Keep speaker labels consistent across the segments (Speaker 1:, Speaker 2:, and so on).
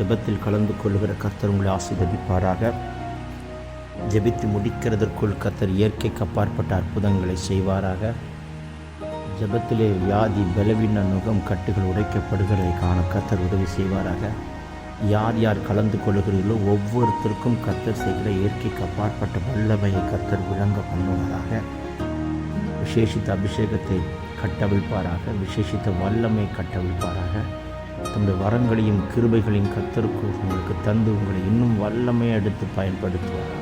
Speaker 1: ஜெபத்தில் கலந்து கொள்கிற கர்த்தர் உங்களை ஆசீர்வதிப்பாராக. ஜெபித்து முடிக்கிறதற்குள் கர்த்தர் இயற்கைக்கு அப்பாற்பட்ட அற்புதங்களை செய்வாராக. ஜபத்திலே வியாதி பலவீன நுகம் கட்டுகள் உடைக்கப்படுகிறதை காண கர்த்தர் உதவி செய்வாராக. யார் யார் கலந்து கொள்கிறீர்களோ ஒவ்வொருத்தருக்கும் கர்த்தர் செய்கிற இயற்கைக்கு அப்பாற்பட்ட வல்லமையை கர்த்தர் விளங்க பண்ணுவாராக. விசேஷித்த அபிஷேகத்தை கட்டவிழ்ப்பாராக. விசேஷித்த வல்லமை கட்டவிழ்ப்பாராக. தம்முடைய வரங்களையும் கிருபைகளையும் கத்தருக்கு உங்களுக்கு தந்து உங்களை இன்னும் வல்லமையை எடுத்து பயன்படுத்துவார்.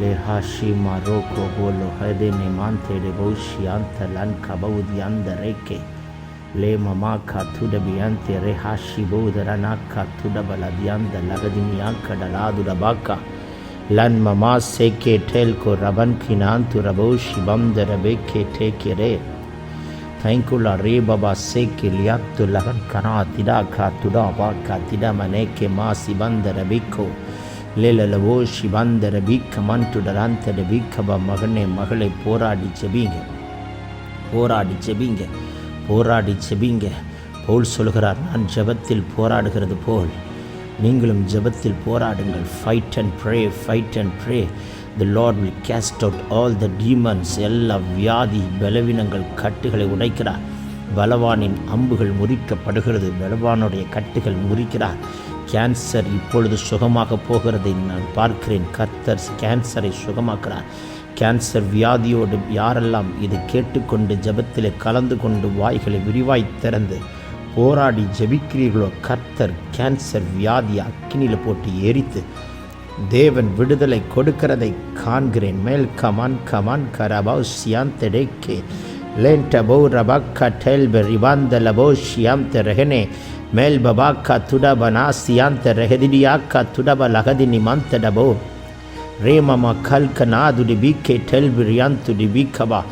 Speaker 1: லேஹா ஷீமா ரோகோ போலோ ஹதே மே மாந்தேடே பௌஷி ஆந்த லன்கா பௌதி அந்த ரேக்கே லே மமாக்கா துடபி அந்தே ரேஹா ஷி பௌதர நாக்கா துடபல தியாந்த லகதினி ஆக்கடல் ஆதுரபாக்கா லன் மமா சேக்கே டேல்கோ ரபன் கி நாந்து ரபௌஷி பம்தர பேக்கே டேக்கே ரே. Tainkula Rebaba Seke Liatu Lahan Kana Tidaka Tuda Vaka Tidamaneke Masi Bandarabiko லேலலவோ சிவந்தர பீக்கமன் துடராந்தர பீக்கப மகனே மகளை போராடி செபிங்க போராடி செபிங்க போராடி செபிங்க போல் சொல்கிறார் நான் ஜபத்தில் போராடுகிறது போல் நீங்களும் ஜபத்தில் போராடுங்கள் fight and pray fight and pray the Lord will cast out all the demons எல்லா வியாதி பலவீனங்கள் கட்டுகளை உடைக்கிறார். பலவானின் அம்புகள் முறிக்கப்படுகிறது பலவானுடைய கட்டுகள் முறிக்கிறார். கேன்சர் இப்பொழுது சுகமாக போகிறதை நான் பார்க்கிறேன். கர்த்தர் கேன்சரை சுகமாக்குறார். கேன்சர் வியாதியோடு யாரெல்லாம் இது கேட்டுக்கொண்டு ஜபத்தில் கலந்து கொண்டு வாய்களை விரிவாய் திறந்து போராடி ஜபிக்கிறீர்களோ கர்த்தர் கேன்சர் வியாதி அக்கினியில் போட்டு எரித்து தேவன் விடுதலை கொடுக்கிறதை காண்கிறேன். மேல் கமான் கமான் கரபௌ சியாந்தடேக்கே லேண்டபோ ரபாக்கா டெல்ப ரிபாந்த லபோ ஷியாம் தெரகனே மேல் பபாக்கா துடபனா சியாந்த ரெஹதிடியாக்கா துடப லகதி லகதினி மந்தடபோ ரேமம கல்கநாதுடி பிகே டெல்பிரியாந்துடி பிகபா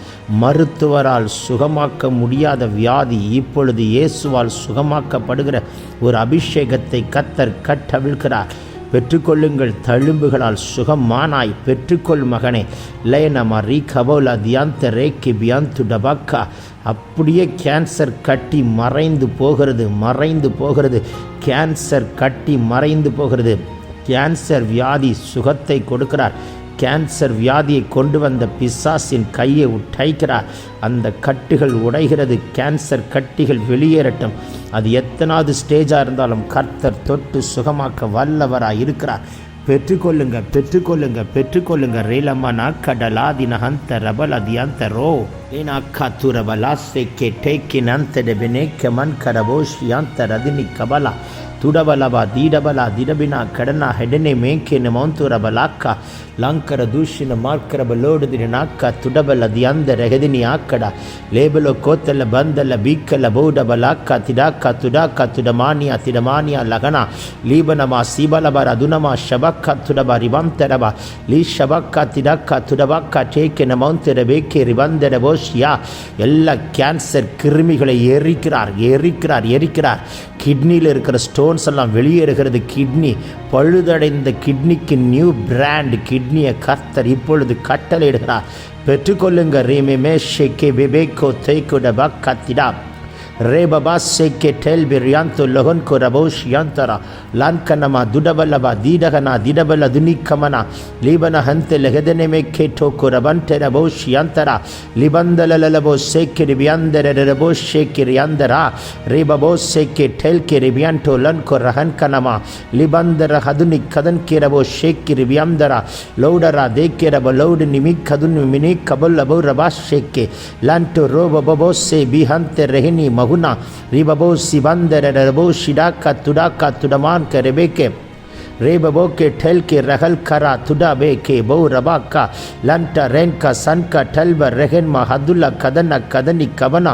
Speaker 1: மருத்துவரால் சுகமாக்க முடியாத வியாதி இப்பொழுது இயேசுவால் சுகமாக்கப்படுகிற ஒரு அபிஷேகத்தை கத்தர் கட்டவிழ்கிறார் பெற்றுக்கொள்ளுங்கள். தழும்புகளால் சுகமானாய். பெற்றுக்கொள் மகனே. லயனமா ரீ கபோலா தியாந்த ரேக்கி பியாந்து டபாக்கா. அப்படியே கேன்சர் கட்டி மறைந்து போகிறது மறைந்து போகிறது. கேன்சர் கட்டி மறைந்து போகிறது. கேன்சர் வியாதி சுகத்தை கொடுக்கிறார். கேன்சர் வியாதியை கொண்டு வந்த பிசாசின் கையை உடைக்கிறார். அந்த கட்டுகள் உடைகிறது. கேன்சர் கட்டிகள் வெளியேறட்டும். அது எத்தனாவது ஸ்டேஜாக இருந்தாலும் கர்த்தர் தொட்டு சுகமாக்க வல்லவராக இருக்கிறார். பெற்றுக்கொள்ளுங்க பெற்றுக்கொள்ளுங்க பெற்றுக்கொள்ளுங்க. ரேலம்மா நாக்கடலாதி நகந்த ரபல தியந்த ரோ ஏனாக்கா துரபலா செக்கே டேக்கி நந்தட பெனேக்க மன் கரபோஷியாந்த ரதினி கபலா ತುಡಬಲಬ ದೀಡಬಲ ದಿಡಬಿನ ಕಡನ ಹೆಡನೆ ಮೇಕೆನ ಮೌಂತೂರ ಬಲಾಕ್ಕ ಲಾಂಕರ ದೂಷಿನ ಮಾರ್ಕರ ಬಲೋಡದಿನ ನಾಕ್ಕ ತುಡಬಲ ದಿಯಂದ ರೆಗದಿನಿ ಆಕ್ಕಡ ಲೇಬಲೋ ಕೋತಲ್ಲ ಬಂದಲ್ಲ ಬೀಕಲ್ಲ ಬೌಡ ಬಲಾಕ್ಕ ತಿಡಾಕ ತುಡಾಕ ತುಡಮಾನಿಯ ತಿಡಮಾನಿಯ ಲಗಣ ಲೀಬನಮ ಸೀಬಲಬರ ದುನಮ ಶಬಕ್ಕ ತುಡಬ ರಿವಂತರಬ ಲೀ ಶಬಕ್ಕ ತಿಡಕ್ಕ ತುಡಬಕ್ಕ ಟೇಕೆನ ಮೌಂತೆರ ಬೇಕೆ ರಿವಂದರ ಬೋಷಿಯ ಎಲ್ಲ கேன்சர் கிருமிகளை எரிக்கிறார் எரிக்கிறார் எரிக்கிறார் கிட்னியில் இருக்கிற ஸ்டோ ஸ்டோன்ஸ் எல்லாம் வெளியேறுகிறது. கிட்னி பழுதடைந்த கிட்னிக்கு நியூ பிராண்ட் கிட்னியை கர்த்தர் இப்பொழுது கட்டளையிடுகிறார். பெற்றுக்கொள்ளுங்க ரீமே மே ஷெக்கே பெபேக்கோ தேய்குட பக்கத்திடா ரே பபா சேக்கே டெல் பிரியாந்து லொகன் கோ ரபௌஷ் யாந்தரா லான்கனமா துடபல்லபா தீடகனா திடபல்ல துனிக்கமனா லீபன ஹந்த லெகதனெமே கேட்டோ கோ ரபன்ட ரபௌஷ் யாந்தரா லிபந்தல லலபோ சேக்கே ரிபியாந்தர ரபோ ஷேக்கி ரியாந்தரா ரே பபோ சேக்கே டெல் கே ரிபியாண்டோ லன் கோ ரஹன் கனமா லிபந்தர ஹதுனி கதன் கே ரபோ ஷேக்கி ரிபியாந்தரா லௌடரா தேக்கே ரப லௌடு நிமி கதுன் மினி கபல் லபோ ரபா ஷேக்கே லான்டோ ரோ பபோ சே பிஹந்த ரெஹினி மகு Mahuna, Ribabo Sivandana Rabo Shidaka Tudaka Tudamanka Rebeke. ರೇಬಬೋ ಕೆ ಠೆಲ್ ಕೆ ರಹಲ್ ಖರ ತುಡಾ ಬೇ ಕೆ ಬೌ ರಬಾ ಕ ಲಂಟ ರೆನ್ ಕ ಸನ್ ಕ ಠಲ್ ಬ ರೆಹೆನ್ ಮ ಹದುಲ್ಲ ಕದನ ಕದನಿ ಕವನ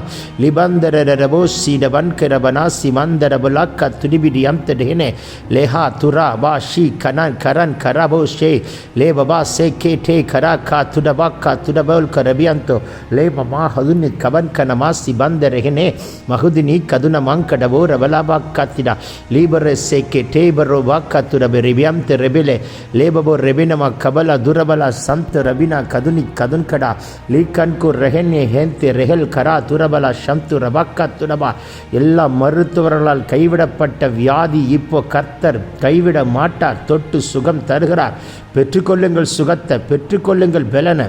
Speaker 1: ಲಿಬಂದರ ರಬೋ ಸೀಡ ಬನ್ ಕೆ ರಬನ ಸಿಮಂದರ ಬಲ ಕ ತುಡಿಬಿಡಿ ಅಂತ ಡೆಹನೆ ಲೇಹಾ ತುರಾ ಬಾ ಶಿ ಕನನ್ ಕರನ್ ಕರಬೋ ಶೇ ಲೇ ಬಬಾ ಸೆ ಕೆ ಠೇ ಖರ ಕ ತುಡಬಾ ಕ ತುಡಬೌಲ್ ಕ ರಬಿಯಂತೋ ಲೇ ಮಮಾ ಹದುನಿ ಕವನ್ ಕನಮ ಸಿಬಂದ ರೆಹನೆ ಮಹುದಿನಿ ಕದುನ ಮಂಕಡಬೋ ರಬಲಾಬಾ ಕತ್ತಿಡ ಲೀಬರೆ ಸೆ ಕೆ ಟೇ ಬರೋ ಬಾ ಕತ್ತುರ ורביאמתא רבילה ליבבו רבינמה קבלה דורבלה סמתא רבינה קדונית קדונקדה லீக்கன்கு ரெஹென்யே ஹேந்தி ரெஹெல் கரா துரபலா ஷம்து ரபக்கா துரபா எல்லா மருத்துவர்களால் கைவிடப்பட்ட வியாதி இப்போ கர்த்தர் கைவிட மாட்டார் தொட்டு சுகம் தருகிறார் பெற்றுக்கொள்ளுங்கள் சுகத்தை பெற்றுக்கொள்ளுங்கள் பலனை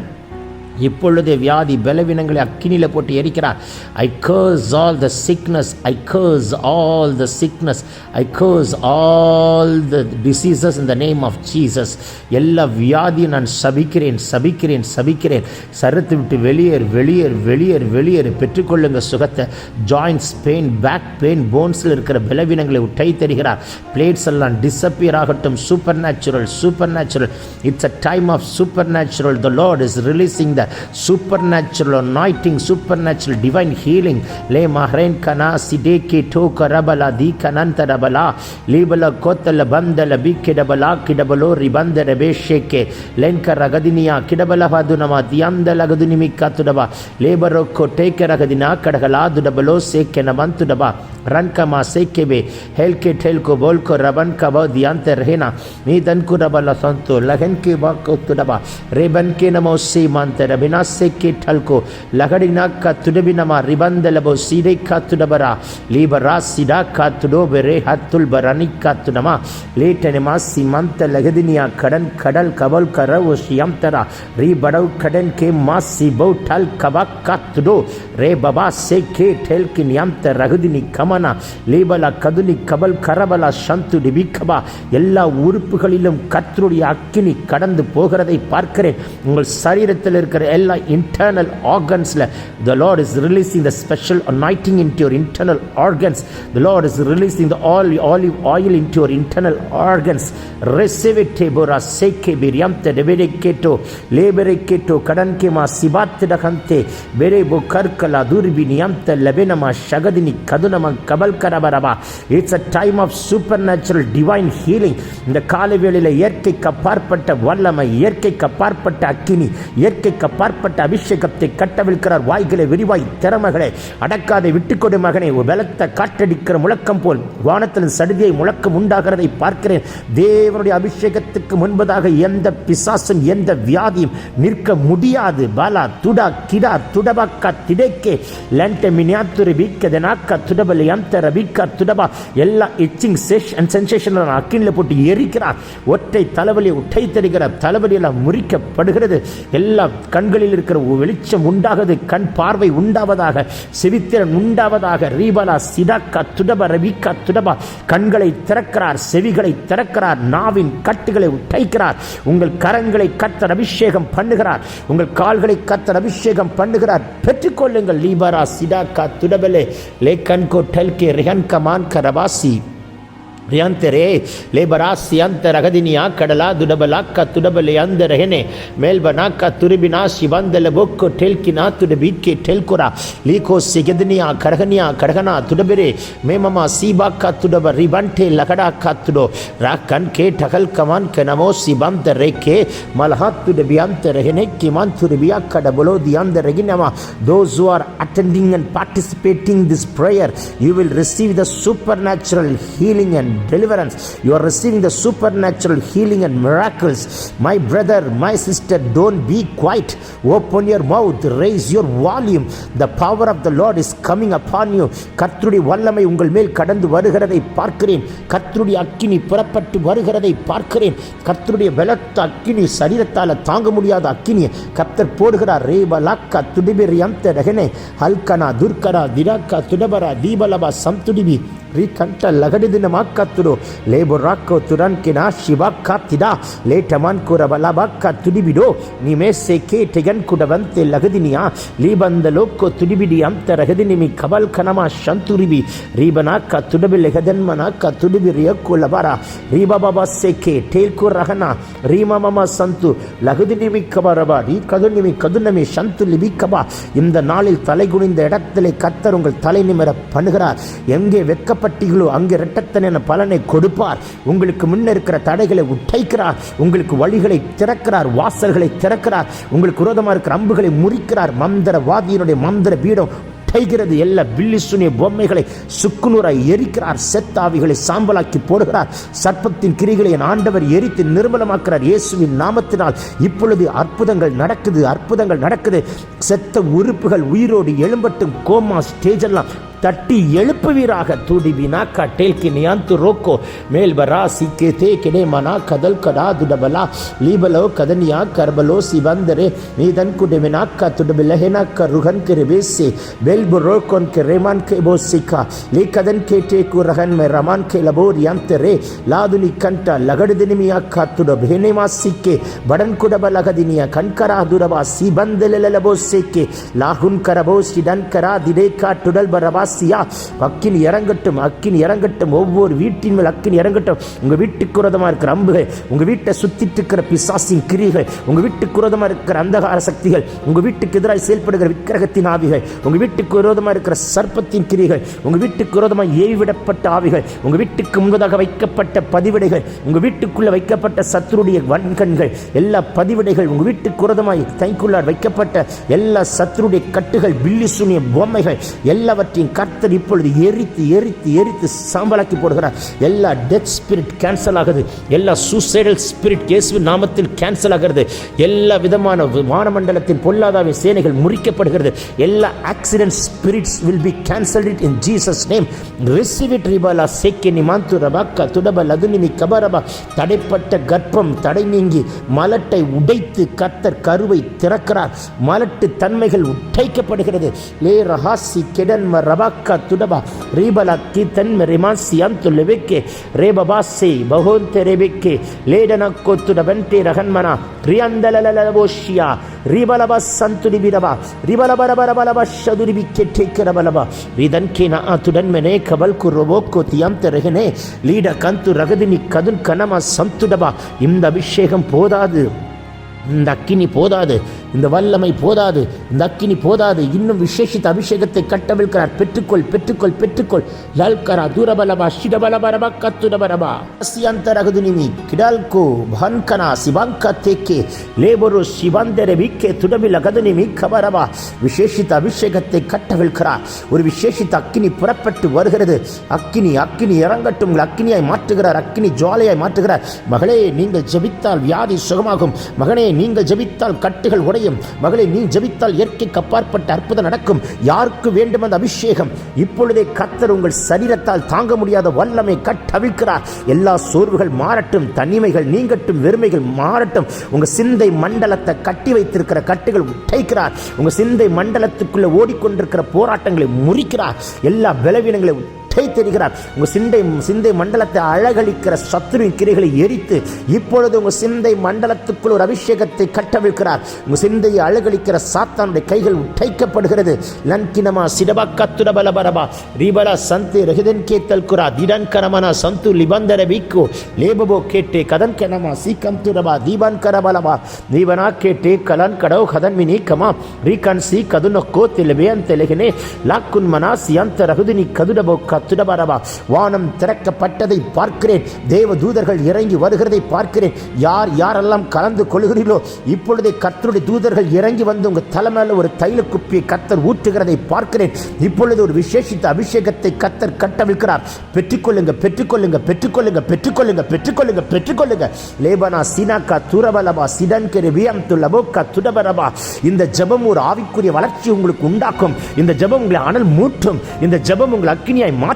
Speaker 1: இப்பொழுதே வியாதி பலவீனங்களை அக்கினியில் போட்டு எரிக்கிறார். I curse all the sickness I curse all the sickness I curse all the diseases in the name of Jesus எல்லா வியாதியும் நான் சபிக்கிறேன் சபிக்கிறேன் சபிக்கிறேன். சரத்து விட்டு வெளியேறு வெளியேறு வெளியேறு வெளியேறு. பெற்றுக்கொள்ளுங்க சுகத்தை. ஜாயின்ஸ் பெயின் பேக் பெயின் போன்ஸில் இருக்கிற பலவீனங்களை உட்டை தருகிறார் பிளேட்ஸ் எல்லாம் டிஸப்பியர் ஆகட்டும். Supernatural supernatural it's a time of supernatural the Lord is releasing the supernatural anointing supernatural divine healing லே மஹ்ரேன் கனா சிடே கே டோ கரபலா தி கனந்த ரபலா லீபல கோத்தல பந்தல பி கிடபலா கிடபலோ ரிபந்த ரபே ஷேக்கே லென்க ரகதினியா கிடபல பதுனமா தியந்த லகதுனிமி கத்துடபா லேபரோக்கோ டேக்க ரகதினா கடகலா துடபலோ சேக்கென வந்துடபா रन कमा से के बे हेल के ठेल को बोल को रबन कब दियांत रहना नीदन को रबल संतो लगन के बा को तुडबा रेबन के नमो से मानते rabina seke talko lagadina katudabi ribandalabo side katudabara libara sida katudo bere hatul barani katunama லேட்டனமா சிமந்த லகதினியா கடன் கடல் கபல் கரவு ஷியம்தரா ரீ படவு கடன் கே மா சிபௌ டல் கபா கத்துடோ ரே பபா சே கே டெல் கி நியம்த ரகுதினி கமனா லேபலா கதுனி கபல் கரபலா சந்து டிபிகபா எல்லா உறுப்புகளிலும் கத்தருடைய அக்கினி கடந்து போகிறதை பார்க்கிறேன் உங்கள் சரீரத்தில் இருக்கிற எல்லா internal ஆர்கன்ஸில் the Lord is releasing the special anointing into your internal organs the Lord is releasing the all olive oil into your internal organs ரெசிவிட்டேபோரா சேக்கே பிரியம் டெபெரே கேட்டோ லேபரே கேட்டோ கடன் கேமா சிபாத்திடகந்தே பெரேபோ கற்கலா தூர்பி நியம்த லெபெனமா ஷகதினி கதுனமா கபல் கரபரபா it's a time of supernatural divine healing இந்த காலவேளையில் இயற்கைக்கு அப்பாற்பட்ட வல்லமை இயற்கைக்கு அப்பாற்பட்ட அக்கினி இயற்கைக்கு அப்பாற்பட்ட அபிஷேகத்தை கட்டவிழ்க்கிறார். வாய்களை விரிவாய் திறமகளை. அடக்காதை விட்டுக்கொடு மகனை. பலத்த காற்றடிக்கிற முழக்கம் போல் வானத்தில் சடுதியை முழக்கம் உண்டாகிறதை பார்க்கிறேன். தேவனுடைய அபிஷேகத்துக்கு முன்பதாக எந்த பிசாசும் எந்த வியாதியும் நிற்க முடியாது. பாலா துடா கிடா துடபாக்கா திடைக்கே. லண்ட மினியாத்துரு வீக்க தெனாக்கா துடபல் யந்தர வீக்கா துடபா. எல்லா இச்சிங் செஷன் சென்சேஷன் அக்கினில் போட்டு எரிக்கிறார். ஒற்றை தலைவலி உட்டை தருகிறார் தலைவலியெல்லாம் முறிக்கப்படுகிறது. எல்லா கண்களில் இருக்கிற வெளிச்சம் உண்டாகுது கண் பார்வை உண்டாவதாக செவித்திறன் உண்டாவதாக ரீபலா சிடாக்கா துடப ரவிக்கா துடபா கண்களை திறக்கிறார் செவிகளை திறக்கிறார் நாவின் கட்டுகளை உடைக்கிறார் உங்கள் கரங்களை கத்தர் அபிஷேகம் பண்ணுகிறார் உங்கள் கால்களை கத்தர் அபிஷேகம் பண்ணுகிறார். பெற்றுக்கொள்ளுங்கள். லீபரா சிடாக்கா துடபலே லேக்கன்கோ டெல்கே ரிஹன் கமான் கரவாசி. ರಿಯಂತೆರೆ ಲೇಬರಾ ಸಿಯಂತರ ಅಗದಿನಿಯ ಕಡಲ ದುಡಬಲಾಕ್ಕ ತುಡಬಲೆ ಅಂದರಹೆನೆ ಮೇಲ್ಬನಾಕ್ಕ ತುರಿಬಿನ ಶಿವಂದಲ ಬೊಕ್ಕು ಟೆಲ್ಕಿನ ತುಡಬಿಕ್ಕೆ ಟೆಲ್ಕುರ ಲೀಕೋ ಸಿಗದನಿಯ ಕಡಗನಿಯ ಕಡಗನ ತುಡಬೆರೆ ಮೇಮಮ ಸೀಬಾಕ್ಕ ತುಡಬ ರಿಬಂಟೆ ಲಕಡಾಕ್ಕ ತುಡೋ ರಾಕನ್ ಕೆ ಟಕಲ್ ಕಮನ್ ಕೆನಮೋ ಸಿಬಂತ ರೇಖೆ ಮಲಹಾತ್ ತುಡಬಿಯಂತ ರಹೆನೆ ಕಿಮನ್ ತುರಿಬಿಯ ಕಡಬಲೋ ದಿಯಾಂದ ರಗಿನಮ those who are attending and participating this prayer you will receive the supernatural healing and deliverance. You are receiving the supernatural healing and miracles. My brother, my sister, don't be quiet. Open your mouth, raise your volume. The power of the Lord is coming upon you. கர்த்தருடைய வல்லமை உங்கள் மேல் கடந்து வருகிறதை பார்க்கிறேன் கர்த்தருடைய அக்கினி புறப்பட்டு வருகிறதை பார்க்கிறேன் கர்த்தருடைய வெளத்த அக்கினி சரீரத்தால் தாங்க முடியாத அக்கினி கர்த்தர் போடுகிறார் ரேபலாக்கா துடிபிர் எம்த ரகனே ஹல்கனா துர்கரா திராக்கா துடபரா தீபலபா சம்துடிபி ரீ கண்ட லகடி தினமாக்கா ಮಾಕ್ಕತ್ತುಡು ಲೇಬು ರಾಕ್ಕೋ ತುರನ್ಕಿನ ಶಿವಾಕ್ಕ ತಿಡ ಲೇಟಮನ್ ಕುರ ಬಲಬಕ್ಕ ತುಡಿಬಿಡು ನಿಮೇಸೆ ಕೇಟೆಗನ್ ಕುಡವಂತೆ ಲಗದಿನಿಯ ಲೀಬಂದ ಲೋಕ್ಕೋ ತುಡಿಬಿಡಿ ಅಂತ ರಗದಿನಿಮಿ ಕಬಲ್ ಕನಮ ಶಂತುರಿಬಿ ರೀಬನಾಕ್ಕ ತುಡಬಿ ಲೆಗದನ್ಮನಾಕ್ಕ ತುಡಿಬಿ ರಿಯಕ್ಕು ಲಬರ ರೀಬಬಬ ಸೆಕೆ ಟೇಲ್ಕು ರಹನ ரீமமம சந்து லகுதினிமி கபரபா நீ கதுநிமி கதுநமி சந்து லிபி கபா இந்த நாளில் தலை குனிந்த இடத்திலே கத்தர் உங்கள் தலை நிமிர பண்ணுகிறார் எங்கே வெட்கப்பட்டீர்களோ அங்கே இரட்டத்தன பலனை கொடுப்பார். உங்களுக்கு முன்ன இருக்கிற தடைகளை உடைக்கிறார். உங்களுக்கு வழிகளை திறக்கிறார் வாசல்களை திறக்கிறார். உங்களுக்கு விரோதமாக இருக்கிற அம்புகளை முறிக்கிறார். மந்திரவாதியினுடைய மந்திர பீடம் கைகிறது எல்லா பில்லிசுனிய பொம்மைகளை சுக்குநூறாய் எரிக்கிறார். செத்தாவிகளை சாம்பலாக்கி போடுகிறார். சர்ப்பத்தின் கிரிகளை என் ஆண்டவர் எரித்து நிர்மலமாக்கிறார் இயேசுவின் நாமத்தினால் இப்பொழுது அற்புதங்கள் நடக்குது அற்புதங்கள் நடக்குது. செத்த உறுப்புகள் உயிரோடு எழும்பட்டும் கோமா ஸ்டேஜ் எல்லாம் தட்டி எழுப்புவீராக தூடிவினா கட்டேல் கினியாந்து ரோக்கோ. மேல்வரா சிக்கே தே கிடே மனா கதல் கடா துடபலா. லீபலோ கதனியா கர்பலோ சிவந்தரே. நீதன் குடுமினா க துடபிலஹெனா க ருகன் கிரிபேசி. பெல் புரோக்கொன் கிரேமான் கேபோ சிக்கா லீ கதன் கேட்டே குரகன் மெ ரமான் கேலபோர் யாந்தரே. லாதுனி கண்ட லகடுதினிமியா க துடப் ஹெனிமா சிக்கே. படன் குடப லகதினியா கண்கரா துடபா சிபந்தலலபோ சிக்கே லாகுன் கரபோ சிடன் கரா திடே கா டுடல் பரபாஸ் ராசியா அக்கினி இறங்கட்டும் அக்கினி இறங்கட்டும். ஒவ்வொரு வீட்டின் மேல் அக்கினி இறங்கட்டும். உங்க வீட்டுக்கு விரோதமா இருக்கிற அம்புகள் உங்க வீட்டை சுத்திட்டு இருக்கிற பிசாசின் கிரிகள் உங்க வீட்டுக்கு விரோதமா இருக்கிற அந்தகார சக்திகள் உங்க வீட்டுக்கு எதிராக செயல்படுகிற விக்கிரகத்தின் ஆவிகள் உங்க வீட்டுக்கு விரோதமா இருக்கிற சர்ப்பத்தின் கிரிகள் உங்க வீட்டுக்கு விரோதமா ஏவிடப்பட்ட ஆவிகள் உங்க வீட்டுக்கு முன்பதாக வைக்கப்பட்ட பதிவிடைகள் உங்க வீட்டுக்குள்ள வைக்கப்பட்ட சத்துருடைய வன்கண்கள் எல்லா பதிவிடைகள் உங்க வீட்டுக்கு விரோதமாய் தைக்குள்ளார் வைக்கப்பட்ட எல்லா சத்துருடைய கட்டுகள் பில்லி சுனிய பொம்மைகள் எல்லாவற்றையும் கர்த்தர் இப்பொழுது எரித்து எரித்து எரித்து சாம்பலாக்கி போடுகிறார். எல்லா டெத் ஸ்பிரிட் கேன்சல் ஆகுது. எல்லா சூசைடல் ஸ்பிரிட் இயேசு நாமத்தில் கேன்சல் ஆகிறது. எல்லா விதமான வானமண்டலத்தின் பொல்லாதாவின் சேனைகள் முறிக்கப்படுகிறது. எல்லா accident spirits will be cancelled it in Jesus name receive it ரிபாலா சேக்கே நிமாந்து ரபாக்கா துடப லதுனிமி கபரபா தடைப்பட்ட கர்ப்பம் தடை நீங்கி மலட்டை உடைத்து கர்த்தர் கருவை திறக்கிறார். மலட்டு தன்மைகள் உடைக்கப்படுகிறது. லே ரஹாசி கெடன்ம ரபா makatudaba ribala kitan merimansiantu lebeke rebabasi bahonte rebeke ledana kotudabante rahanmana riandalalaboshia ribalaba santuri bidaba ribalabarabalaba shaduri biketekarabalaba vidan kena atudan mene kabal kuroboko tiamte rehene lida kantu ragadini kadun kanama santudaba இந்த அபிஷேகம் போதாது இந்த அக்கினி போதாது இந்த வல்லமை போதாது இந்த அக்கினி போதாது. இன்னும் விசேஷித்த அபிஷேகத்தை கட்டவிழ்க்கிறார். பெற்றுக்கொள் பெற்றுக்கொள் பெற்றுக்கொள். லல்கரா தூரபலபா ஷிடபலபரபா கத்துடபரபா அசியந்தரகுதுனிமி கிடால்கோ பன்கனா சிவாங்கா தேக்கே லேபரு சிவாந்தர வீக்கே துடபில கதுனிமி கபரபா. விசேஷித்த அபிஷேகத்தை கட்டவிழ்க்கிறார். ஒரு விசேஷித்த அக்கினி புறப்பட்டு வருகிறது. அக்கினி அக்கினி இறங்கட்டும். அக்கினியாய் மாற்றுகிறார். அக்கினி ஜுவாலையாய் மாற்றுகிறார். மகளே நீங்கள் ஜபித்தால் வியாதி சுகமாகும். மகனே நீங்கள் ஜெபித்தால் கட்டுகள் செய்யும் மகளை நீ ஜபித்தால் இயற்கைக்கு அப்பாற்பட்ட அற்புதம் நடக்கும். யாருக்கு வேண்டும் அந்த அபிஷேகம்? இப்பொழுதே கத்தர் உங்கள் சரீரத்தால் தாங்க முடியாத வல்லமை கட்டவிழ்கிறார் எல்லா சோர்வுகள் மாறட்டும் தனிமைகள் நீங்கட்டும் வெறுமைகள் மாறட்டும். உங்க சிந்தை மண்டலத்தை கட்டி வைத்திருக்கிற கட்டுகள் உடைக்கிறார். உங்க சிந்தை மண்டலத்துக்குள்ள ஓடிக்கொண்டிருக்கிற போராட்டங்களை முறிக்கிறார். எல்லா பலவீனங்களை உடை தெரிகிறார். உங்க சிந்தை சிந்தை மண்டலத்தை அழகழிக்கிற சத்துருவின் கிரைகளை எரித்து இப்பொழுது உங்கள் சிந்தை மண்டலத்துக்குள் ஒரு அபிஷேகத்தை கட்டவிழ்க்கிறார். உங்கள் சிந்தையை அழகழிக்கிற சாத்தானுடைய கைகள் உடைக்கப்படுகிறது. லன்கினமா சிடபா கத்துடபல பரபா ரீபலா சந்து ரஹிதன் கேத்தல் குரா. திடன் கரமனா சந்து லிபந்தர வீக்கு. லேபபோ கேட்டே கதன் கனமா. சீக்கம் துரபா தீபன் கரபலபா தீபனா கேட்டே கலன் கடவு கதன் மினி கமா. ரீகன் சி கதுனக்கோ தெலுவேன் தெலுகினே லாக்குன் மனா சியந்த ரகுதினி கதுடபோ கத் துடபரபா வானம் திறக்கப்பட்டதை பார்க்கிறேன். தேவ தூதர்கள் இறங்கி வருகிறதை பார்க்கிறேன். யார் யாரெல்லாம் கலந்து கொள்கிறீர்களோ இப்பொழுதே கர்த்தருடைய தூதர்கள் இறங்கி வந்து உங்கள் தலைமையில் ஒரு தைல குப்பியை கத்தர் ஊற்றுகிறதை பார்க்கிறேன். இப்பொழுது ஒரு விசேஷித்த அபிஷேகத்தை கத்தர் கட்டவிழ்க்கிறார். பெற்றுக்கொள்ளுங்க பெற்றுக்கொள்ளுங்க பெற்றுக்கொள்ளுங்க பெற்றுக்கொள்ளுங்க பெற்றுக்கொள்ளுங்க பெற்றுக்கொள்ளுங்க. லேபனா சினாக்கா துரபலபா சிடன் வியம் துலபோக்கா துடபரபா. இந்த ஜெபம் ஒரு ஆவிக்குரிய வளர்ச்சி உங்களுக்கு உண்டாக்கும். இந்த ஜெபம் உங்களை அனல் மூட்டும். இந்த ஜெபம் உங்களை அக்கினியாய் மாற்றும்.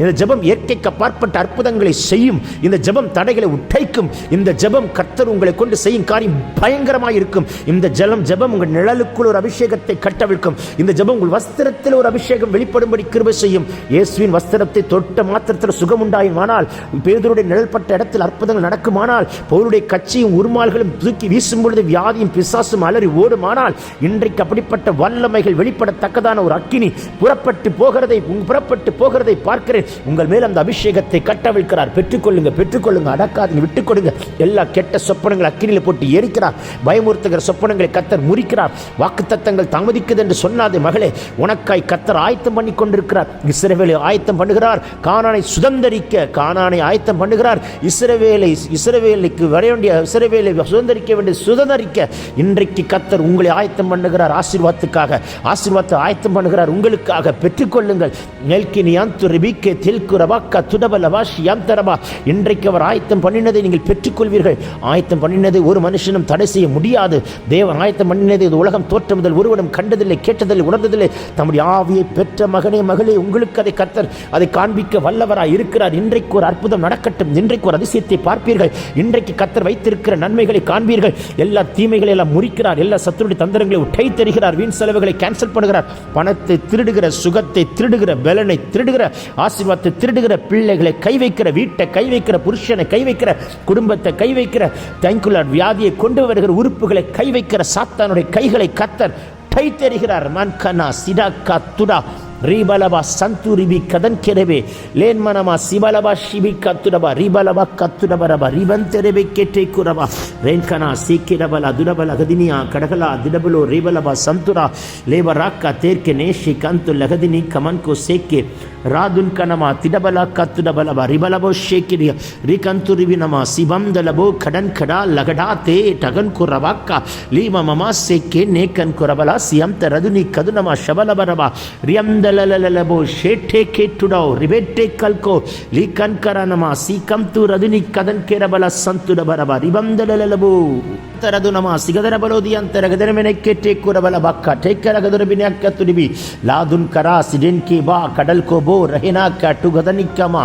Speaker 1: இந்த ஜெபம் இயற்கைக்கு அப்பாற்பட்ட அற்புதங்களை செய்யும். இந்த ஜெபம் தடைகளை உடைக்கும். இந்த ஜெபம் கர்த்தர் உங்களை கொண்டு செய்யும் காரியம் பயங்கரமாக இருக்கும். இந்த ஜலம் ஜெபம் உங்கள் நிழலுக்குள் ஒரு அபிஷேகத்தை கட்டவிழ்க்கும். இந்த ஜெபம் உங்கள் வஸ்திரத்தில் ஒரு அபிஷேகம் வெளிப்படும்படி கிருபை செய்யும். இயேசுவின் வஸ்திரத்தை தொட்ட மாத்திரத்தில் சுகம் உண்டாயுமானால் பேதருடைய நிழல்பட்ட இடத்தில் அற்புதங்கள் நடக்குமானால் பவுலுடைய கட்சியும் உருமால்களும் தூக்கி வீசும் பொழுது வியாதியும் பிசாசும் அலறி ஓடுமானால் இன்றைக்கு அப்படிப்பட்ட வல்லமைகள் வெளிப்படத்தக்கதான ஒரு அக்கினி புறப்பட்டு போகிறதை புறப்பட்டு போகிறதை பார்க்கிறேன். உங்கள் மேல் அந்த அபிஷேகத்தை கட்டவிழ்க்கிறார். பெற்றுக்கொள்ளுங்க பெற்றுக்கொள்ளுங்க அடக்காதீங்க விட்டுக் கொடுங்க எல்லா கெட்ட சொப்பனங்களை அக்கினியில் போட்டு எரிக்கிறார். பயமுறுத்துகிற சொப்பனங்களை கத்தர் முறிக்கிறார். வாக்குத்தத்தங்கள் தாமதிக்குது என்று சொன்னாதே மகளே உனக்காய் கத்தர் ஆயத்தம் பண்ணி கொண்டிருக்கிறார். இஸ்ரவேலை ஆயத்தம் பண்ணுகிறார். காணானை சுதந்தரிக்க காணானை ஆயத்தம் பண்ணுகிறார். இஸ்ரவேலை இஸ்ரவேலுக்கு வர வேண்டிய இஸ்ரவேலை சுதந்தரிக்க வேண்டிய சுதந்தரிக்க இன்றைக்கு கத்தர் உங்களை ஆயத்தம் பண்ணுகிறார். ஆசீர்வாதத்துக்காக ஆசீர்வாதத்தை ஆயத்தம் பண்ணுகிறார். உங்களுக்காக பெற்றுக்கொள்ளுங்கள். நெல்கினியாந்து ரிபிக்கே தெல்கு ரபாக்கா துடபலவா ஷியாந்தரபா இன்றைக்கு அவர் ஆயத்தம் பண்ணினதை நீங்கள் பெற்றுக்கொள்வீர்கள். ஆயத்தம் பண்ணினதை ஒரு மனுஷனும் தடை செய்ய முடியாது. தேவன் ஆயத்தம் பண்ணினதை இது உலகம் தோற்றம் முதல் ஒருவனும் கண்டதில்லை கேட்டதில்லை உணர்ந்ததில்லை. தம்முடைய ஆவியை பெற்ற மகனே மகளே உங்களுக்கு அதை கத்தர் அதை காண்பிக்க வல்லவராய் இருக்கிறார். இன்றைக்கு ஒரு அற்புதம் நடக்கட்டும். இன்றைக்கு ஒரு அதிசயத்தை பார்ப்பீர்கள். இன்றைக்கு கத்தர் வைத்திருக்கிற நன்மைகளை காண்பீர்கள். எல்லா தீமைகளை எல்லாம் முறிக்கிறார். எல்லா சத்துருடைய தந்திரங்களை உட்டை தருகிறார். வீண் செலவுகளை கேன்சல் பண்ணுகிறார். பணத்தை திருடுகிற சுகத்தை திருடுகிற பலனை திருடுகிற ஆசீர்வாதத்தை திருடுகிற பிள்ளைகளை கை வைக்கிற வீட்டை கை வைக்கிற புருஷனை கை வைக்கிற குடும்பத்தை கை வைக்கிற தங்குலர் வியாதியை கொண்டு வருகிற உறுப்புகளை கை வைக்கிற சாத்தானுடைய கைகளை கத்தர் கை தெரிகிறார் மன்கனா சிடாக்கா துடா ரிபலபா சந்துரிபி கதன் கெரவே லேன்மனமா சிபலபா ஷிபி கத்துடபா ரிபலபா கத்துடபரபா ரிபன் தெரவே கெட்டை குரபா ரேன்கனா சீக்கிரபல துடபல கதினியா கடகலா திடபலோ ரிபலபா சந்துரா. லேப ராக்கா தேர்க்கே நேஷி கந்து லகதினி கமன்கோ சேக்கே. ராதுன் கனமா திடபல கத்துடபலபா ரிபலபோ ஷேக்கிரியா. ரிகந்து ரிவினமா சிபம் தலபோ கடன் கடா லகடா தே டகன் குரபாக்கா லீம மமா சேக்கே நேக்கன் குரபலா சியம் தரதுனி கதுனமா ஷபலபரபா ரியந்த ರಿಯಂದಲಲಲಬೋ ಶೇಠೆ ಕೆಟ್ಟುಡೋ ರಿಬೆಟ್ಟೆ ಕಲ್ಕೋ ಲೀ ಕನ್ಕರನಮ ಸೀಕಂತು ರದುನಿ ಕದನ್ ಕೆರಬಲ ಸಂತುಡ ಬರಬ ರಿಬಂದಲಲಬೋ ತರದು ನಮ ಸಿಗದರ ಬಲೋದಿ ಅಂತರ ಗದರ ಮೆನೆ ಕೆಟ್ಟೆ ಕುರಬಲ ಬಕ್ಕ ಟೇಕರ ಗದರ ಬಿನೆ ಅಕ್ಕ ತುಡಿಬಿ ಲಾದುನ್ ಕರ ಸಿಡೆನ್ ಕಿ ಬಾ ಕಡಲ್ ಕೋ ಬೋ ರಹಿನಾ ಕಟ್ಟು ಗದನಿಕ್ಕಮ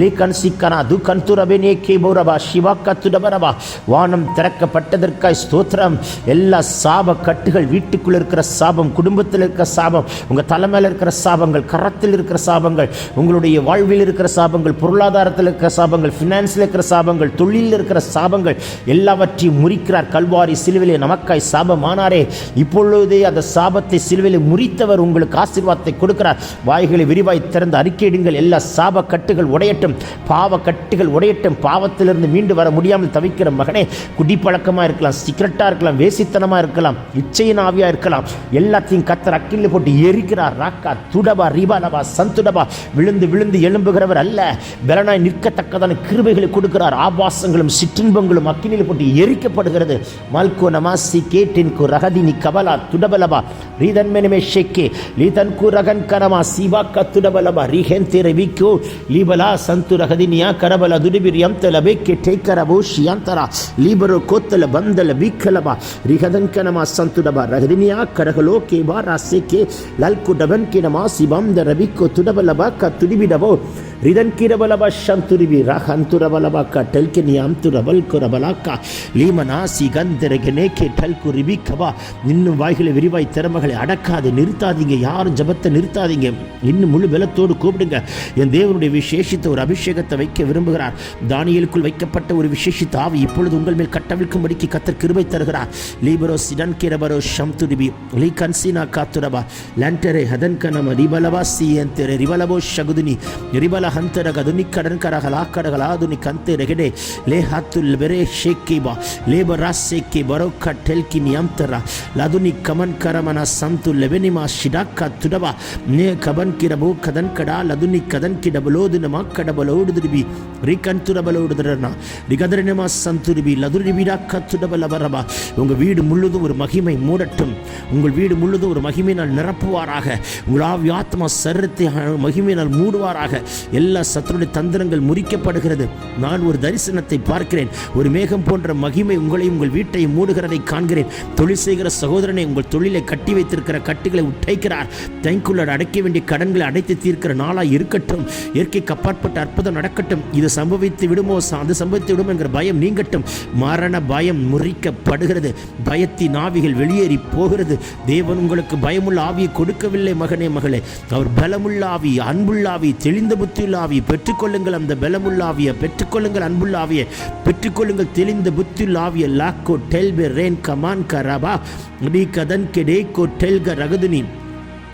Speaker 1: ಲೀ ಕನ್ ಸಿಕ್ಕನ ದು ಕಂತು ರಬೆನೆ கே போரபா சிவா கத்துடபரபா வானம் திறக்கப்பட்டதற்காய் ஸ்தோத்திரம் எல்லா சாப கட்டுகள் வீட்டுக்குள்ள இருக்கிற சாபம் குடும்பத்தில் இருக்கிற சாபம் உங்க தலைமையில் இருக்கிற சாபங்கள் கரத்தில் இருக்கிற சாபங்கள் உங்களுடைய வாழ்வில் இருக்கிற சாபங்கள் பொருளாதாரத்தில் இருக்கிற சாபங்கள் ஃபினான்ஸில் இருக்கிற சாபங்கள் தொழிலில் இருக்கிற சாபங்கள் எல்லாவற்றையும் முறிக்கிறார் கல்வாரி சிலுவிலே நமக்காய் சாபமானாரே. இப்பொழுதே அந்த சாபத்தை சிலுவிலே முறித்தவர் உங்களுக்கு ஆசீர்வாதத்தை கொடுக்கிறார். வாய்களை விரிவாய் திறந்து அறிக்கையிடுங்கள் எல்லா சாப கட்டுகள் உடையட்டும். பாவ கட்டுகள் உடையட்டும். பாவத்திலிருந்து மீண்டு வர முடியாமல் தவிக்கிற மகனே குடிப்பழக்கமாக இருக்கலாம் சிகரெட்டாக இருக்கலாம் வேசித்தனமாக இருக்கலாம் இச்சையின் ஆவியாக இருக்கலாம். எல்லாத்தையும் கத்தர் அக்கில் போட்டு எரிக்கிறார் ராக்கா குடபா ரீபானபா சந்துடபா விழுந்து விழுந்து எழும்புகிறவர் அல்ல. பலனாய் நிற்கத்தக்கதான கிருபைகளை கொடுக்கிறார். ஆபாசங்களும் சிற்றின்பங்களும் அக்கினில் போட்டு எரிக்கப்படுகிறது. மல்கோ நமாசி கேட்டின் கு ரகதினி கபலா துடபலபா ரீதன் மெனமே ஷெக்கே லீதன் கு ரகன் கனமா சிவா கத்துடபலபா ரீஹென் திரை லீபலா சந்து ரகதினியா கரபல துடிபிரியம் தலபே கெட்டே கரபோ ஷியாந்தரா லீபரோ கோத்தல பந்தல வீக்கலபா ரிகதன் கனமா சந்துடபா ரகதினியா கரகலோ கேபா ராசே கே லல்கு டபன் கினமா si bam da rabi ko tu da ba laba ka tu di bi da bo ರಹಂತುರಬಲಬ ಕ ಟಲ್ಕೆ ನಿಯಾಂತು ರಬಲ್ ಕುರಬಲಾಕ ಲೀಮನ ಸಿಗಂದರಗೆನೆ கே டல்கு ரிபிக்கபா இன்னும் வாய்களை விரிவாய் திறமைகளை அடக்காது நிறுத்தாதீங்க யாரும் ஜபத்தை நிறுத்தாதீங்க இன்னும் முழு பலத்தோடு கூப்பிடுங்க என் தேவனுடைய விசேஷித்த ஒரு அபிஷேகத்தை வைக்க விரும்புகிறார் தானியலுக்குள் வைக்கப்பட்ட ஒரு விசேஷித்த ஆவி இப்பொழுது உங்கள் மேல் கட்டவிழ்க்கும்படிக்கு கத்தர் கிருபை தருகிறார் லீபரோ சிடன் கிரபரோ ஷம்துரிபி லீ கன்சினா காத்துரபா லண்டரே ஹதன் கனம ரிபலவா சியந்தரே ரிபலபோ ஷகுதுனி ரிபல ಹಂತರ ಗದುನಿ ಕಡನ್ ಕರ ಹಲಾ ಕಡಗಲ ಅದುನಿ ಕಂತೆ ರೆಗಡೆ ಲೇ ಹತ್ತುಲ್ ಬೆರೆ ಶೇಕಿ ಬಾ ಲೇಬ ರಾಸೇಕಿ ಬರೋ ಕಟ್ಟೆಲ್ಕಿ ನಿಯಂತರ ಲದುನಿ ಕಮನ್ ಕರಮನ ಸಂತು ಲೆವೆನಿಮ ಶಿಡಾಕ ತುಡವ ನೇ ಕಬನ್ ಕಿರಬು ಕದನ್ ಕಡ ಲದುನಿ ಕದನ್ ಕಿಡಬಲೋದಿನ ಮಕ್ಕಡಬಲೋಡುದಿರಿಬಿ ரிகந்துரபலோடுதரனா ரிகதரனமா சந்துரிபி லதுரிபிடா கத்துடபல வரபா உங்கள் வீடு முழுதும் ஒரு மகிமை மூடட்டும் உங்கள் வீடு முழுதும் ஒரு மகிமையினால் நிரப்புவாராக உங்கள் ஆவி ஆத்மா சரீரத்தை மகிமையினால் மூடுவாராக எல்லா சத்துருடைய தந்திரங்கள் முறிக்கப்படுகிறது. நான் ஒரு தரிசனத்தை பார்க்கிறேன். ஒரு மேகம் போன்ற மகிமை உங்களையும் உங்கள் வீட்டையும் மூடுகிறதை காண்கிறேன். தொழில் செய்கிற சகோதரனை உங்கள் தொழிலை கட்டி வைத்திருக்கிற கட்டுகளை உடைக்கிறார். தேங்குள்ள அடைக்க வேண்டிய கடன்களை அடைத்து தீர்க்கிற நாளாக இருக்கட்டும். இயற்கைக்கு அப்பாற்பட்ட அற்புதம் நடக்கட்டும். இது சம்பவித்து விடுமோ? அது சம்பவித்து விடுமோ என்கிற பயம் நீங்கட்டும். மரண பயம் முறிக்கப்படுகிறது. பயத்தின் ஆவிகள் வெளியேறி போகிறது. தேவன் உங்களுக்கு பயமுள்ள ஆவியை கொடுக்கவில்லை மகனே மகளே. அவர் பலமுள்ள ஆவி அன்புள்ள ஆவி தெளிந்த புத்தி ஆவி பெற்றுக்கொள்ளுங்கள் அந்த பலமுள்ளாவியை பெற்றுக்கொள்ளுங்கள் அன்புள்ளாவியை பெற்றுக்கொள்ளுங்கள். தெளிந்த புத்தியுள்ள லாக்கோ டெல்பே ரேன் கமான் கரபா நீ கதன் கெடே கோ டெல்க ரகுதுனி.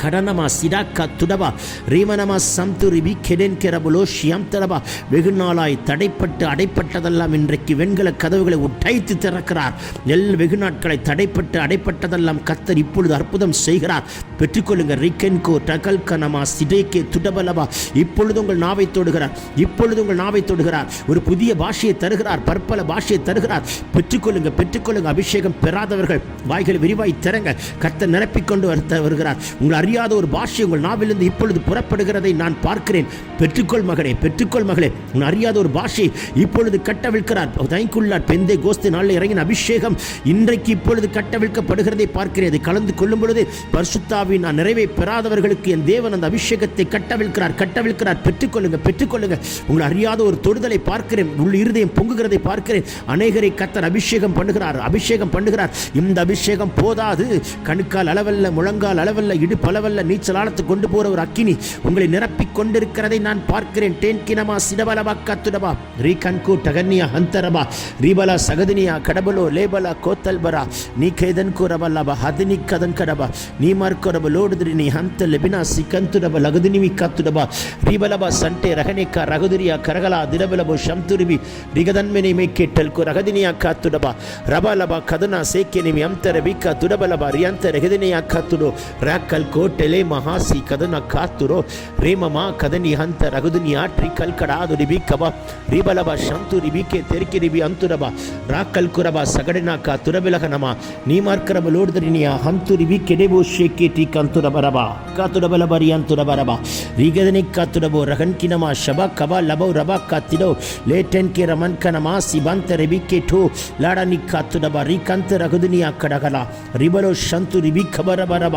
Speaker 1: கடனமா சிடாக்கா துடபா ரீமனமா சம்துரிபி கெடென் கெரபுலோ ஷியம் தரபா. வெகு நாளாய் தடைப்பட்டு அடைப்பட்டதெல்லாம் இன்றைக்கு வெண்கல கதவுகளை உடைத்து திறக்கிறார். எல் வெகு நாட்களை தடைப்பட்டு அடைப்பட்டதெல்லாம் கத்தர் இப்பொழுது அற்புதம் செய்கிறார். பெற்றுக்கொள்ளுங்க ரிக்கென்கோ டகல் கனமா சிடேக்கே துடபலவா இப்பொழுது உங்கள் நாவை தொடுகிறார். இப்பொழுது உங்கள் நாவை தொடுகிறார். ஒரு புதிய பாஷையை தருகிறார். பற்பல பாஷையை தருகிறார். பெற்றுக்கொள்ளுங்க பெற்றுக்கொள்ளுங்க அபிஷேகம் பெறாதவர்கள் வாய்களை விரிவாய் திறங்க கத்த நிரப்பிக்கொண்டு வருத்த வருகிறார். உங்கள் அறியாத ஒரு பாஷை உங்கள் நாவிலிருந்து இப்பொழுது புறப்படுகிறதை நான் பார்க்கிறேன். பெற்றுக்கொள் மகனே பெற்றுக்கொள் மகளே. உன் அறியாத ஒரு பாஷை இப்பொழுது கட்டவிழ்க்கிறார். தைக்குள்ளார் பெந்தை கோஸ்து நாளில் இறங்கின அபிஷேகம் இன்றைக்கு இப்பொழுது கட்டவிழ்க்கப்படுகிறதை பார்க்கிறேன். அதை கலந்து கொள்ளும் பொழுது பரிசுத்தாவின் நான் நிறைவே பெறாதவர்களுக்கு என் தேவன் அந்த அபிஷேகத்தை கட்டவிழ்க்கிறார் கட்டவிழ்க்கிறார். பெற்றுக்கொள்ளுங்க பெற்றுக்கொள்ளுங்க. உங்களை அறியாத ஒரு தொடுதலை பார்க்கிறேன் உள் இருதயம் பொங்குகிறதை பார்க்கிறேன். அநேகரை கத்தர் அபிஷேகம் பண்ணுகிறார் அபிஷேகம் பண்ணுகிறார். இந்த அபிஷேகம் போதாது. கணுக்கால் அளவல்ல முழங்கால் அளவல்ல இடுப்பளவல்ல நீச்சல் ஆழத்து கொண்டு போகிற ஒரு அக்கினி. உங்களை நிரப்பிக் கொண்டிருக்கிறதை நான் பார்க்கிறேன். டேன்கினமா சிடபலபா கத்துடபா ரீ கண்கு டகன்யா ஹந்தரபா ரீபலா சகதினியா கடபலோ லேபலா கோத்தல்பரா. நீ கேதன் கூரபல்லபா ஹதினி கதன் கடபா நீ மார்க்கொரபா ಲೋಡಿದ್ರಿ ನೀ ಹಂತ ಲೆಬಿನ ಸಿಕಂತುರಬ ಲಗದಿನಿವಿ ಕತ್ತುಡಬ ರೀಬಲಬ ಸಂಟೆ ರಹನೆಕ ರಘುದಿರಿಯ ಕರಗಲ ದಿರಬಲಬ ಶಂತುರಿಬಿ ರಿಗದನ್ಮೆನಿ ಮೇಕೆ ಟಲ್ಕು ರಗದಿನಿಯ ಕತ್ತುಡಬ ರಬಲಬ ಕದನ ಸೇಕೆ ನಿಮಿ ಅಂತರ ಬಿಕ್ಕ ತುಡಬಲಬ ರಿಯಂತ ರಗದಿನಿಯ ಕತ್ತುಡು ರಾಕಲ್ ಕೋಟೆಲೆ ಮಹಾಸಿ ಕದನ ಕಾತುರೋ ರೇಮಮ ಕದನಿ ಹಂತ ರಘುದಿನಿ ಆಟ್ರಿ ಕಲ್ಕಡಾದು ರಿಬಿ ಕಬ ರೀಬಲಬ ಶಂತು ರಿಬಿಕೆ ತೆರಿಕೆ ರಿಬಿ ಅಂತುರಬ ರಾಕಲ್ ಕುರಬ ಸಗಡಿನಾಕ ತುರಬೆಲಗನಮ ನೀ ಮಾರ್ಕರಬ ಲೋಡಿದ್ರಿನಿಯ ಹಂತುರಿಬಿ ಕೆಡೆಬೋ ಶೇಕೇಟಿ ಕಂತುರಬರಬ ಕಾತುಡಬಲಬರಿ ಅಂತುರಬರಬ ರೀಗದನಿ ಕಾತುಡಬೋ ರಗನ್ಕಿನಮ ಶಬ ಕಬ ಲಬೌ ರಬ ಕಾತಿಡೋ ಲೇಟೆನ್ ಕೆ ರಮನ್ ಕನಮ ಸಿಬಂತ ರೆಬಿಕೆ ಠೋ ಲಾಡನಿ ಕಾತುಡಬ ರೀಕಂತ ರಘುದಿನಿಯ ಕಡಗಲ ರಿಬಲೋ ಶಂತು ರಿಬಿ ಖಬರಬರಬ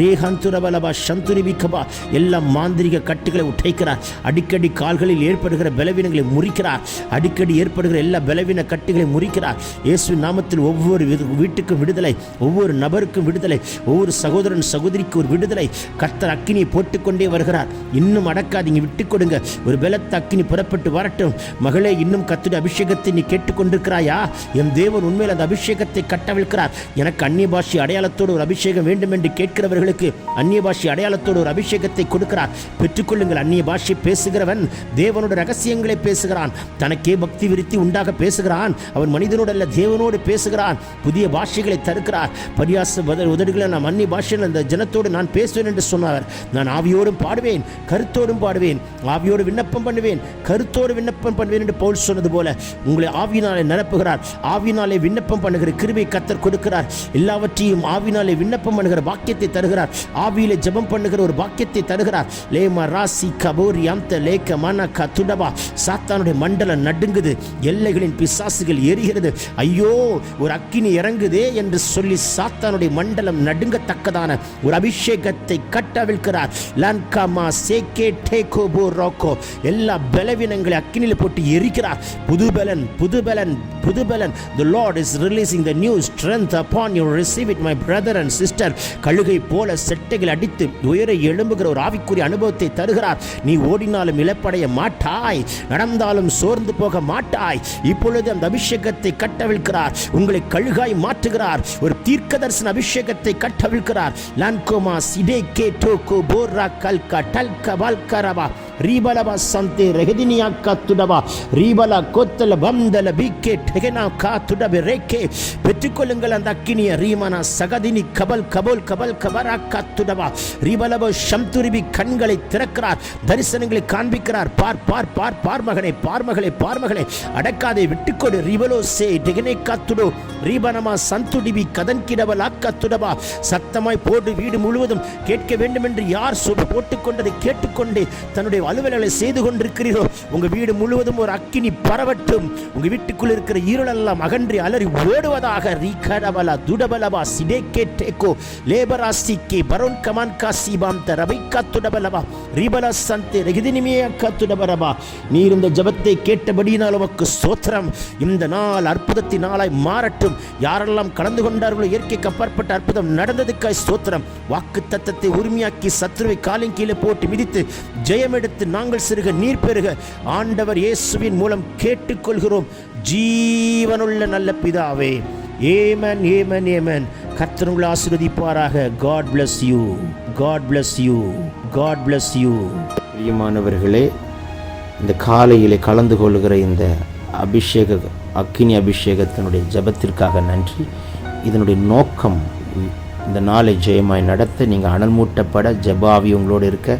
Speaker 1: ரே ஹந்துரபலபா சந்துரிபி கபா எல்லா மாந்திரிக கட்டுகளை உடைக்கிறார் அடிக்கடி கால்களில் ஏற்படுகிற பலவீனங்களை முறிக்கிறார் அடிக்கடி ஏற்படுகிற எல்லா பலவீன கட்டுகளை முறிக்கிறார் இயேசு நாமத்தில் ஒவ்வொரு விது- வீட்டுக்கும் விடுதலை ஒவ்வொரு நபருக்கும் விடுதலை ஒவ்வொரு சகோதரன் சகோதரிக்கு ஒரு விடுதலை. கர்த்தர் அக்கினியை போட்டுக்கொண்டே வருகிறார். இன்னும் அடக்காதீங்க விட்டுக் கொடுங்க. ஒரு பலத்த அக்கினி புறப்பட்டு வரட்டும். மகளே இன்னும் கத்துடைய அபிஷேகத்தை நீ கேட்டுக்கொண்டிருக்கிறாயா? என் தேவன் உண்மையில் அந்த அபிஷேகத்தை கட்டவிழ்க்கிறார். எனக்கு அந்நிய பாஷை அடையாளத்தோடு ஒரு அபிஷேகம் வேண்டும் என்று கேட்கிறவர்களுக்கு அந்நிய பாஷை அடையாளத்தோடு ஒரு அபிஷேகத்தை கொடுக்கிறார். பெற்றுக்கொள்ளுங்கள் அந்நிய பாஷை பேசுகிறவன் தேவனோட ரகசியங்களை பேசுகிறான். தனக்கே பக்தி விருத்தி உண்டாக பேசுகிறான். அவன் மனிதனோடு அல்ல தேவனோடு பேசுகிறான். புதிய பாஷைகளை தருக்கிறார் பரியாச உதடுகளை நான் அந்நிய பாஷையில் அந்த ஜனத்தோடு நான் பேசுவேன் என்று சொன்னார். நான் ஆவியோடும் பாடுவேன் கருத்தோடும் பாடுவேன் ஆவியோடு விண்ணப்பம் பண்ணுவேன் கருத்தோடு விண்ணப்பம் பண்ணுவேன் என்று பவுல் சொன்னது போல உங்களை ஆவியினாலே நிரப்புகிறார். ஆவினாலே விண்ணப்பம் பண்ணுகிற கிருபை கத்தர் கொடுக்கிறார். எல்லாவற்றையும் ஆவினாலே விண்ணப்பம் பண்ணுகிற பாக்கியத்தை தருகிறார். ஆவியிலே ஜெபம் பண்ணுகிற ஒரு பாக்கியத்தை தருகிறார். லேமா ராசி கபோரி அம்த லேக்க மன கத்துடபா சாத்தானுடைய மண்டலம் நடுங்குது எல்லைகளின் பிசாசுகள் எரிகிறது. ஐயோ ஒரு அக்கினி இறங்குதே என்று சொல்லி சாத்தானுடைய மண்டலம் நடுங்கத்தக்கதான ஒரு அபிஷேகத்தை கட்டவிழ்க்கிறார். லன்காமா சேகே டேகோ போ ரோக்கோ. எல்லா பலவீனங்களை அக்கினியில் போட்டு எரிக்கிறார். புதுபலன் புதுபலன் புதுபலன். The lord is releasing the new strength upon you receive it my brother and sister கழுகை போல செட்டைகள் அடித்து உயர எழும்புகிற ஒரு ஆவிக்குரிய அனுபவத்தை தருகிறார். நீ ஓடினாலும் இழப்படைய மாட்டாய். நடந்தாலும் சோர்ந்து போக மாட்டாய். இப்பொழுது அந்த அபிஷேகத்தை கட்டவிழ்க்கிறார். உங்களை கழுகாய் மாற்றுகிறார். ஒரு தீர்க்கதரிசன அபிஷேகத்தை கட்டவிழ்க்கிறார். லான்கோமா சிடே கே டோகோ போர்ரா கல்கா டல்க வால்கரபா ரீபலபா சந்தே ரெகதினியா காத்துடவா ரீபல கொத்தல பந்தல பிக்கே டெகனா காத்துடபே ரேக்கே பெற்றுக்கொள்ளுங்கள் அந்த அக்கினிய ரீமனா சகதினி கபல் கபோல் கபல் கபரா காத்துடவா ரீபலபோ சம்துருபி கண்களை திறக்கிறார் தரிசனங்களை காண்பிக்கிறார் பார் பார் பார் பார் மகனே பார்மகளை பார் அடக்காதே விட்டுக்கொடு ரீபலோ சே டெகனே காத்துடோ ரீபனமா சந்துடிபி கதன் கிடவல் அக்கத்துடவா சத்தமாய் போடு வீடு முழுவதும் கேட்க வேண்டும் என்று யார் சொல் போட்டுக்கொண்டதை கேட்டுக்கொண்டே தன்னுடைய அலுவல்களை செய்து கொண்டிருக்கிறீர்களோ உங்கள் வீடு முழுவதும் ஒரு அக்கினி பரவட்டும். உங்கள் வீட்டுக்குள் இருக்கிற இருளெல்லாம் அகன்றி அலறி ஓடுவதாக. ரீகடபலா துடபலவா சிடேக்கே டேக்கோ லேபராசிக்கே பரோன் கமான் காசிபாம் ரபைக்கா துடபலவா ரீபலா சந்தே ரெகிதினிமே துடபரபா நீர் இந்த ஜபத்தை கேட்டபடியினால் உமக்கு சோத்திரம் இந்த நாள் அற்புதத்தின் நாளாய் மாறட்டும். யாரெல்லாம் கலந்து கொண்டார்களோ இயற்கைக்கு அப்பாற்பட்ட அற்புதம் நடந்ததுக்காய் சோத்திரம் வாக்கு தத்தத்தை உரிமையாக்கி சத்ருவை காலின் கீழே போட்டு மிதித்து ஜெயம் எடுத்து நாங்கள் சிறுக நீர் பெருக ஆண்டவர் இயேசுவின் மூலம் கேட்டுக்கொள்கிறோம். ஜீவனுள்ள நல்ல பிதாவே ஏமன் ஏமன் ஏமன். கர்த்தர் உங்களை God bless you God bless you God bless you பிரியமானவர்களே இந்த காலையிலே கலந்து கொள்கிற இந்த அபிஷேக அக்கினி அபிஷேகத்தினுடைய ஜெபத்திற்காக நன்றி. இதனுடைய நோக்கம் இந்த நாளை ஜெயமாய் நடத்த நீங்கள் அனல் மூட்டப்பட ஜபாவி உங்களோடு இருக்க